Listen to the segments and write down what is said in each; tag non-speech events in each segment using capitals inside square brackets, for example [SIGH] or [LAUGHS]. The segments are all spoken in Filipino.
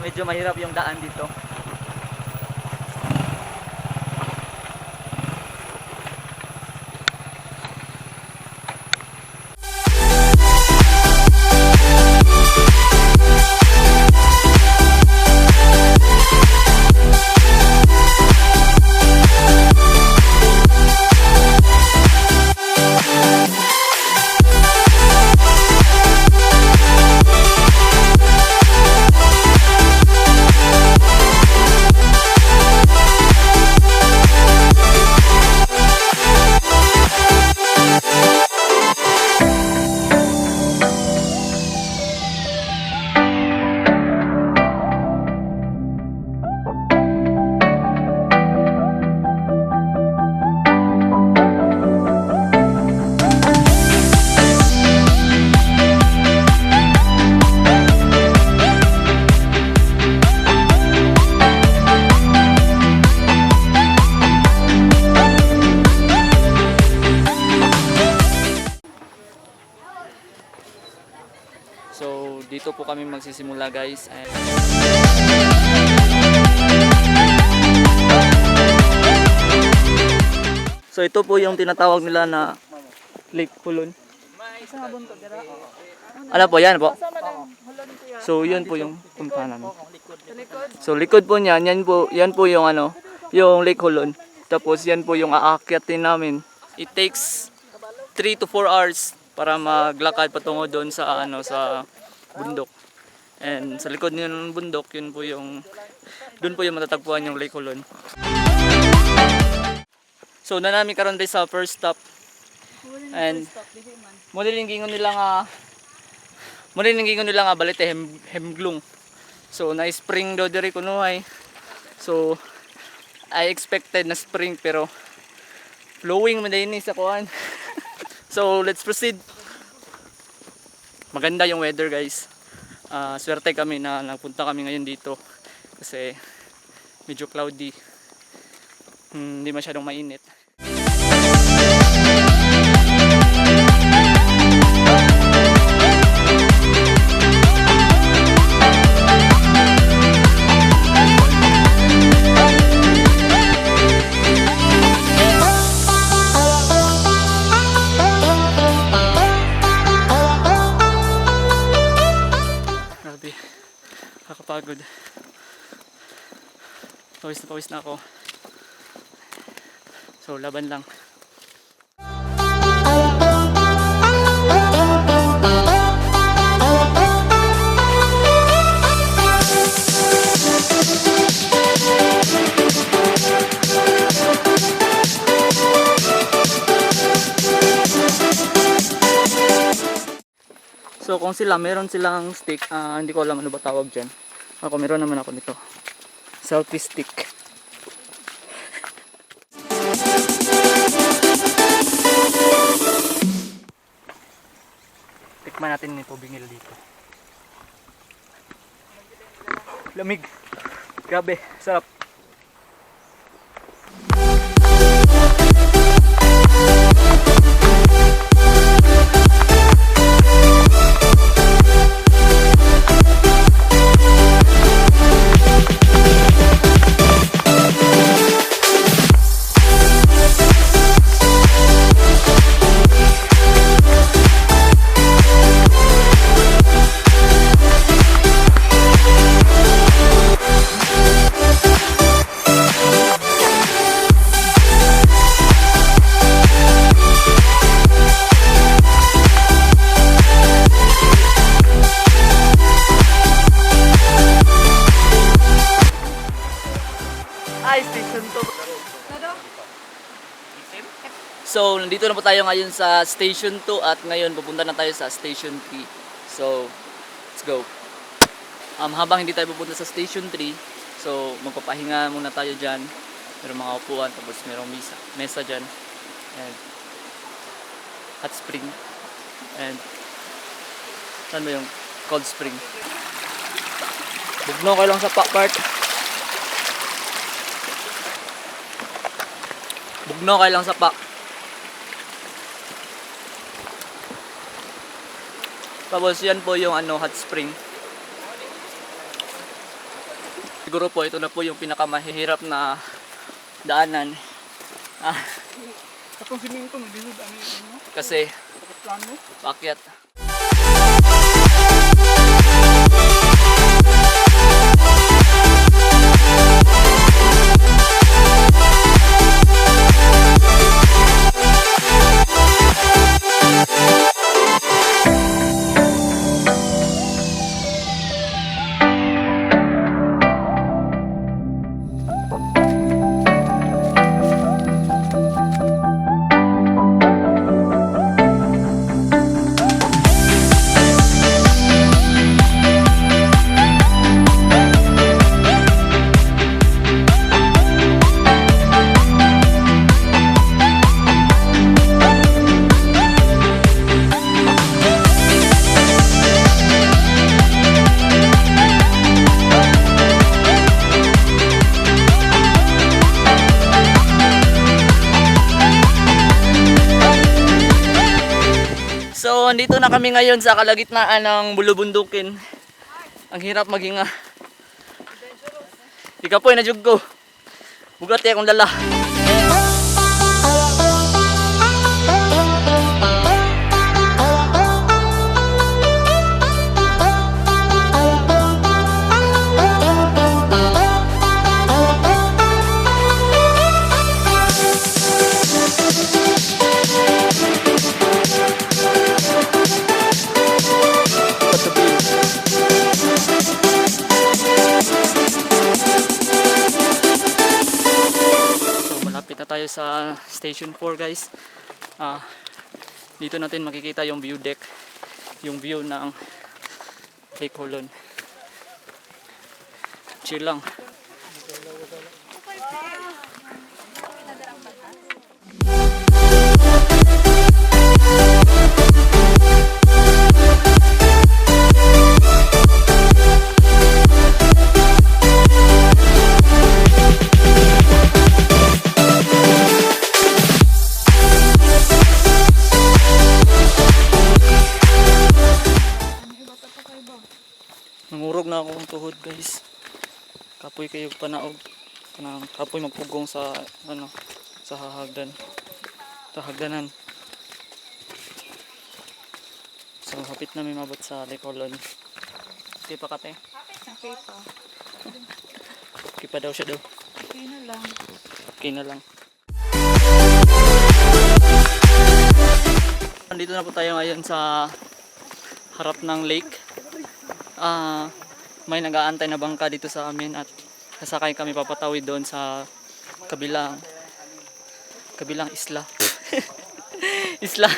medyo mahirap yung daan dito. So, dito po kami magsisimula, guys. So, ito po yung tinatawag nila na Lake Hulon. Ano po, yan po. So, yun po yung punta namin. So, likod po niyan, yan po, yan po yung ano, yung Lake Hulon. Tapos, yan po yung aakyatin namin. It takes 3 to 4 hours para maglakad patungo doon sa ano sa bundok. And sa likod niyo ng bundok, yun po yung doon po yung matatagpuan yung Lake Hulon. So, na namin karon day sa first stop. And mo din gingon nila nga mo din gingon nila nga balite hem, hemglung. So, na spring do diri kunuhay. So, I expected na spring pero flowing man din sa kuan. [LAUGHS] so, let's proceed. Maganda yung weather, guys. Ah, swerte kami na nagpunta kami ngayon dito kasi medyo cloudy. Hmm, hindi masyadong mainit. Kakapagod. Pawis na pawis na ako. So, laban lang. So kung sila meron silang stick, ah, hindi ko alam ano ba tawag dyan. Ako meron naman ako nito. Selfie stick. Tikman natin yung tubig nila dito. Lamig. Grabe, sarap. So, nandito na po tayo ngayon sa Station 2 at ngayon pupunta na tayo sa Station 3. So, let's go. Um, habang hindi tayo pupunta sa Station 3, so magpapahinga muna tayo dyan. Merong mga upuan, tapos merong mesa, mesa dyan. And hot spring. And saan ba yung cold spring? Bugno kayo lang sa pa- part. Bugno kayo lang sa pa. Tapos yan po yung ano, hot spring. Siguro po ito na po yung pinakamahirap na daanan. Ah, ano ano, kasi plano. Paakyat. So, andito na kami ngayon sa kalagitnaan ng bulubundukin. Ang hirap maging ah. Ikaw po, inajug ko. Bugat eh akong dala. Tayo sa Station 4 guys. Ah, dito natin makikita yung view deck, yung view ng Lake Holon. Chill lang. Nangurog na akong tuhod guys. Kapoy kayo panaog. Kanang kapoy magpugong sa ano sa hahagdan. Sa hagdanan. So hapit na may mabot sa Lake Holon. Okay pa kate? Okay pa. Okay pa daw siya daw. Okay na lang. Okay na lang. Nandito na po tayo ngayon sa harap ng lake. Ah, may nag-aantay na bangka dito sa amin at sasakay kami papatawid doon sa kabilang kabilang isla. [LAUGHS] isla.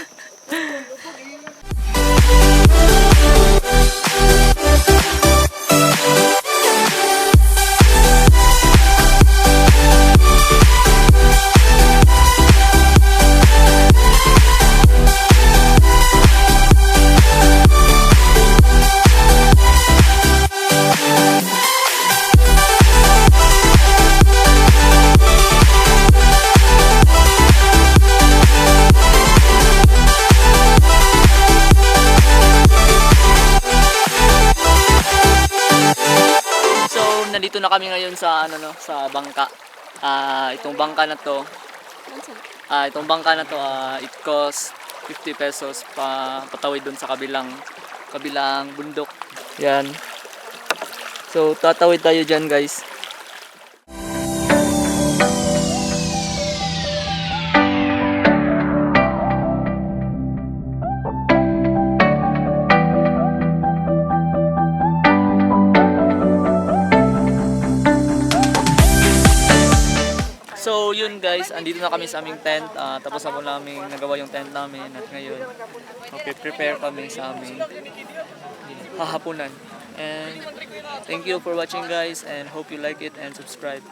Kami ngayon sa ano no, sa bangka. Ah, itong bangka na to, ah itong bangka na to, ah, it cost 50 pesos pa patawid doon sa kabilang kabilang bundok. Yan. So, tatawid tayo diyan, guys. Yun guys, andito na kami sa aming tent. Ah, tapos na po namin nagawa yung tent namin at ngayon prepare kami sa aming hahapunan. And thank you for watching guys and hope you like it and subscribe.